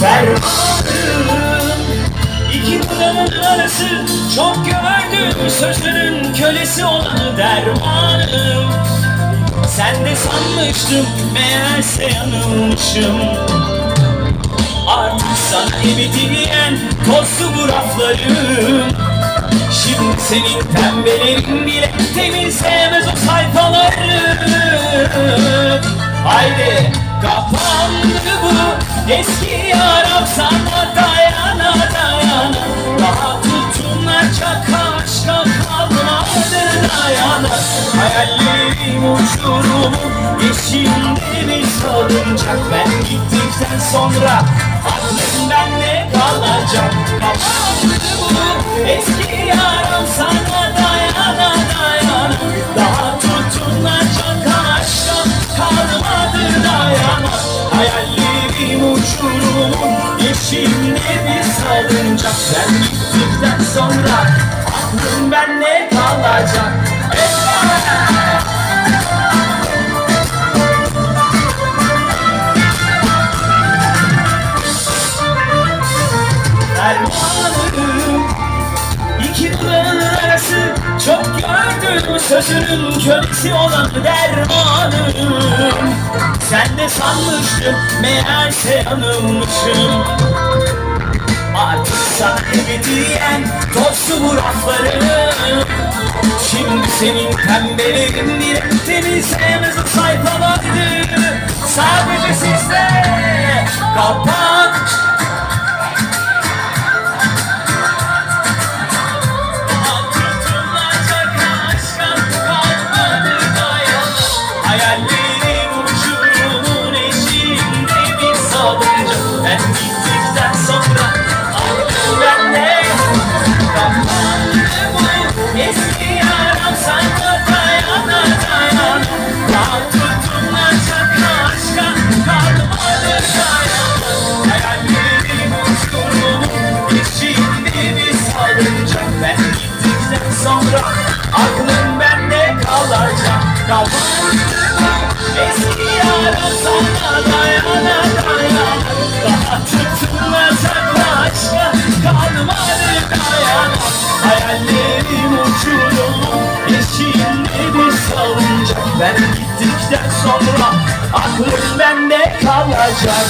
fermanım İki dudağın arası. Çok gördüm Sözünün kölesi olanı dermanım. Sen de sanmıştım meğerse yanılmışım. Artık sana ebediyen tozlu bu raflarım. Şimdi senin pembelerin bile temizleyemez o sayfaları. Haydi kapandı bu eski yaram sana dayana dayana. Daha tutunacak aşka kalmadı dayana. Hayallerim uçurumu yeşilde bir salıncak. Ben gittikten sonra aklım bende kalacak? Kapandı bu eski yeşilde bir salıncak Ben gittikten sonra aklım bende kalacak! Fermanım İki arası çok gördüm Sözünün kölesi olan dermanım Sen de sanmıştın meğerse yanılmışım Artık sana ebediyen tozlu bu raflarım Şimdi senin pembelerin bile temizleyemez o sayfaları. Sadece sizde kapak Gittikten sonra aklım bende Kapandı bu eski yaram sana dayana dayana Daha tutulacak aşka kalmadı dayan Hayallerim uçurumun eşiğinde bir salıncak Ben gittikten sonra aklım Ben gittikten sonra aklım bende kalacak